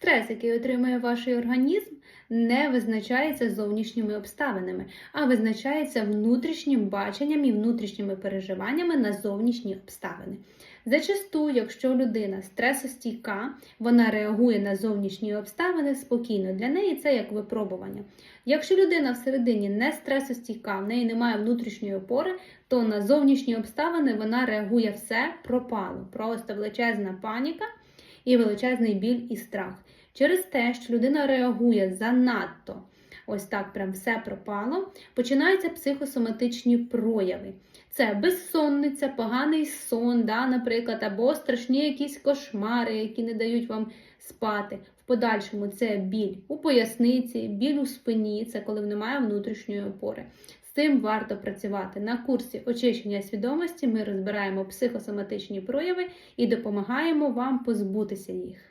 Стрес, який отримує ваш організм, не визначається зовнішніми обставинами, а визначається внутрішнім баченням і внутрішніми переживаннями на зовнішні обставини. Зачасту, якщо людина стресостійка, вона реагує на зовнішні обставини спокійно. Для неї це як випробування. Якщо людина всередині не стресостійка, в неї немає внутрішньої опори, то на зовнішні обставини вона реагує все пропало. Просто величезна паніка і величезний біль і страх. Через те, що людина реагує занадто, ось так прям все пропало, починаються психосоматичні прояви. Це безсонниця, поганий сон, да, наприклад, або страшні якісь кошмари, які не дають вам спати. В подальшому це біль у поясниці, біль у спині, це коли немає внутрішньої опори. Цим варто працювати. На курсі очищення свідомості ми розбираємо психосоматичні прояви і допомагаємо вам позбутися їх.